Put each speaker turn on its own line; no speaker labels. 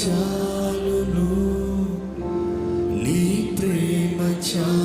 చాలును. నీ ప్రేమ చాలు